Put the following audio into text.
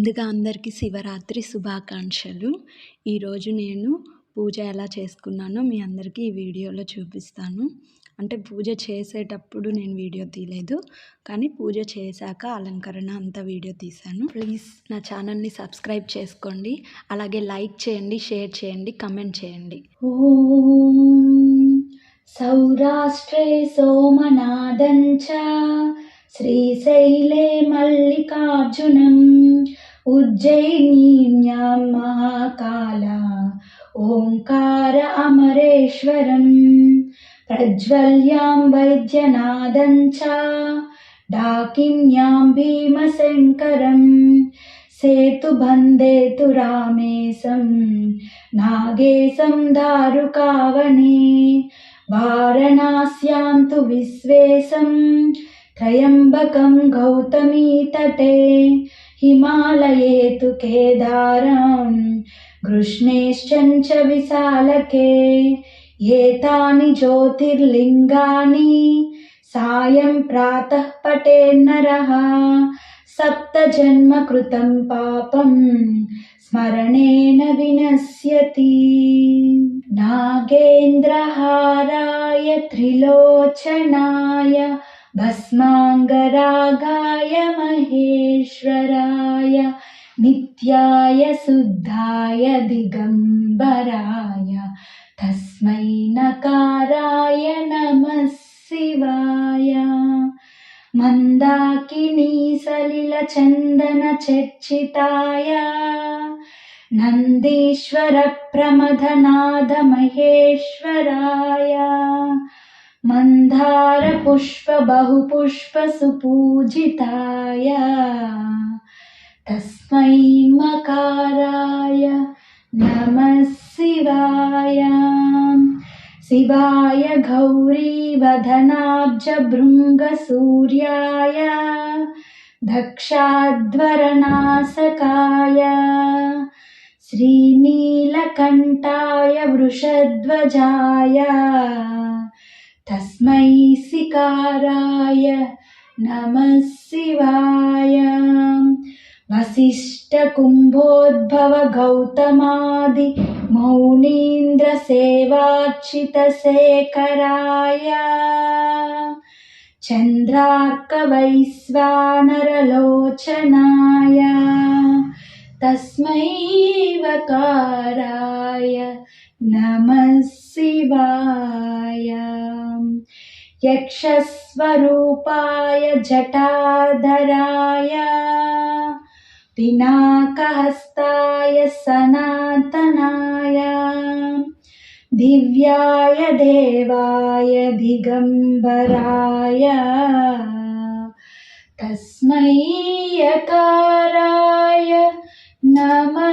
ముందుగా అందరికీ శివరాత్రి శుభాకాంక్షలు ఈరోజు నేను పూజ ఎలా చేసుకున్నానో మీ అందరికీ ఈ వీడియోలో చూపిస్తాను అంటే పూజ చేసేటప్పుడు నేను వీడియో తీయలేదు కానీ పూజ చేశాక అలంకరణ అంతా వీడియో తీశాను ప్లీజ్ నా ఛానల్ని సబ్స్క్రైబ్ చేసుకోండి అలాగే లైక్ చేయండి షేర్ చేయండి కమెంట్ చేయండి ॐ सौराष्ट्रे सोमनादं च श्रीशैले मल्लिकार्जुनम् उज्जयिन्यां महाकाला ओङ्कार अमरेश्वरम् प्रज्वल्यां वैद्यनादं च डाकिन्यां भीमशङ्करम् रामेशं नागेशं दारुकावने वारणास्यां तु विश्वेशं त्र्यम्बकं गौतमीतटे हिमालये तु केदारं कृष्णेश्चं च विशालके एतानि ज्योतिर्लिङ्गानि सायं प्रातः पठेन्नरः सप्तजन्मकृतं पापं स्मरणेन विनश्यति नागेन्द्रहाराय त्रिलोचनाय भस्माङ्गरागाय महेश्वराय नित्याय शुद्धाय दिगम्बराय तस्मै नकाराय नमः शिवाय मन्दाकिनी सलिलचन्दनचर्चिताय नन्दीश्वरप्रमथनादमहेश्वराय मन्दारपुष्पबहुपुष्पसुपूजिताय तस्मै मकाराय नमः शिवाय। शिवाय गौरीवदनाब्जभृङ्गसूर्याय दक्षाध्वरनाशकाय श्रीनीलकण्ठाय वृषध्वजाय। तस्मै सिकाराय नमः शिवाय वसिष्ठकुम्भोद्भव गौतमादि मौनीन्द्रसेवार्चितशेखराय चन्द्रार्कवैश्वानरलोचनाय तस्मै वकाराय नमः शिवाय यक्षस्वरूपाय जटाधराय पिनाकहस्ताय सनातनाय दिव्याय देवाय दिगम्बराय तस्मै यकाराय नमः